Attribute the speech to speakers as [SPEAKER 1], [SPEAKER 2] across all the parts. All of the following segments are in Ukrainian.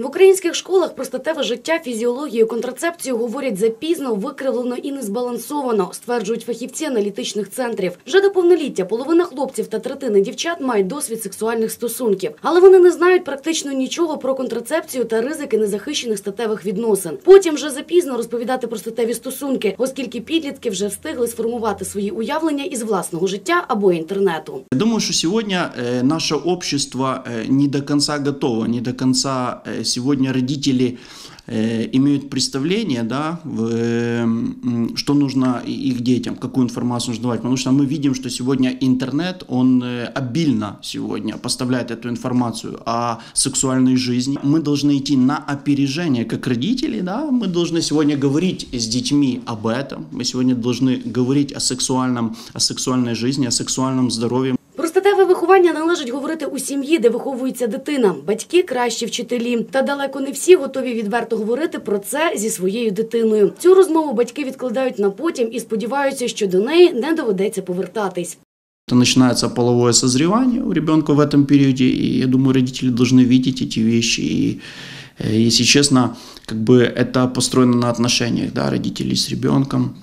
[SPEAKER 1] В українських школах про статеве життя, фізіологію, контрацепцію говорять запізно, викривлено і незбалансовано, стверджують фахівці аналітичних центрів. Вже до повноліття половина хлопців та третини дівчат мають досвід сексуальних стосунків, але вони не знають практично нічого про контрацепцію та ризики незахищених статевих відносин. Потім вже запізно розповідати про статеві стосунки, оскільки підлітки вже встигли сформувати свої уявлення із власного життя або інтернету.
[SPEAKER 2] Я думаю, что сегодня э, наше общество э, не до конца готово, не до конца э, сегодня родители э, имеют представление, да, э, что нужно их детям, какую информацию нужно давать. Потому что мы видим, что сегодня интернет, он э, обильно сегодня поставляет эту информацию о сексуальной жизни. Мы должны идти на опережение, как родители, да, мы должны сегодня говорить с детьми об этом, мы сегодня должны говорить о сексуальном, о сексуальной жизни, о сексуальном здоровье.
[SPEAKER 1] Про статеве виховання належить говорити у сім'ї, де виховується дитина. Батьки кращі вчителі. Та далеко не всі готові відверто говорити про це зі своєю дитиною. Цю розмову батьки відкладають на потім і сподіваються, що до неї не доведеться повертатись.
[SPEAKER 2] Это начинается половое созревание у ребенка в этом периоде, и я думаю, родители должны видеть эти вещи. И, э, если честно, как бы это построено на отношениях да, родителей с ребенком.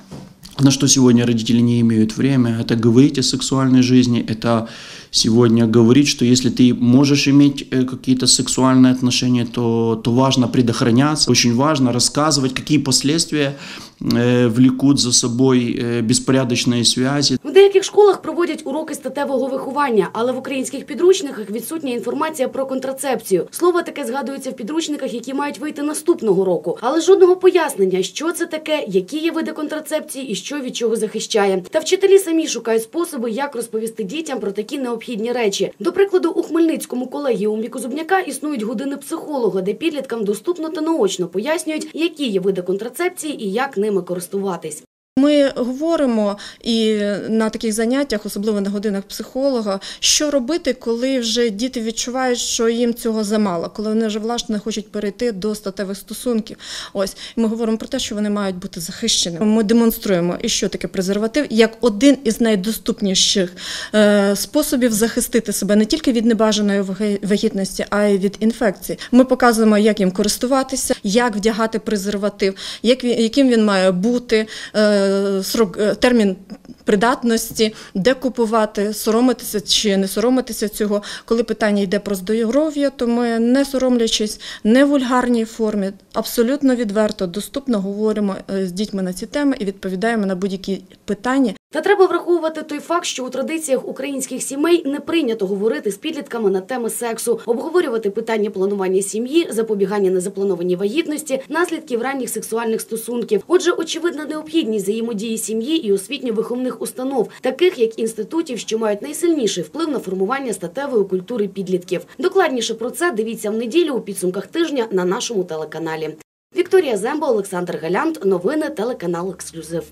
[SPEAKER 2] На что сегодня родители не имеют время, это говорить о сексуальной жизни, это сегодня говорить, что если ты можешь иметь э, какие-то сексуальные отношения, то, то важно предохраняться, очень важно рассказывать, какие последствия э, влекут за собой э, беспорядочные связи.
[SPEAKER 1] В деяких школах проводять уроки статевого виховання, але в українських підручниках відсутня інформація про контрацепцію. Слово таке згадується в підручниках, які мають вийти наступного року, але жодного пояснення, що це таке, які є види контрацепції і що від чого захищає. Та вчителі самі шукають способи, як розповісти дітям про такі необхідні речі. До прикладу, у Хмельницькому колегіумі Козубняка існують години психолога, де підліткам доступно та наочно пояснюють, які є види контрацепції і як ними користуватись.
[SPEAKER 3] Ми говоримо і на таких заняттях, особливо на годинах психолога, що робити, коли вже діти відчувають, що їм цього замало, коли вони вже власне хочуть перейти до статевих стосунків. Ось ми говоримо про те, що вони мають бути захищеними. Ми демонструємо, і що таке презерватив, як один із найдоступніших е, способів захистити себе не тільки від небажаної вагітності, а й від інфекцій. Ми показуємо, як їм користуватися, як вдягати презерватив, як він, яким він має бути. Е, срок, е, термін придатності, де купувати, соромитися чи не соромитися цього. Коли питання йде про здоров'я, то ми не соромлячись, не в вульгарній формі, абсолютно відверто, доступно говоримо е, з дітьми на ці теми і відповідаємо на будь-які питання.
[SPEAKER 1] Та треба враховувати той факт, що у традиціях українських сімей не прийнято говорити з підлітками на теми сексу, обговорювати питання планування сім'ї, запобігання незапланованій вагітності, наслідків ранніх сексуальних стосунків. Отже, очевидна необхідність взаємодії сім'ї і освітньо-виховних установ, таких як інститутів, що мають найсильніший вплив на формування статевої культури підлітків. Докладніше про це дивіться в неділю у підсумках тижня на нашому телеканалі. Вікторія Земба, Олександр Галянт. Новини телеканал Ексклюзив.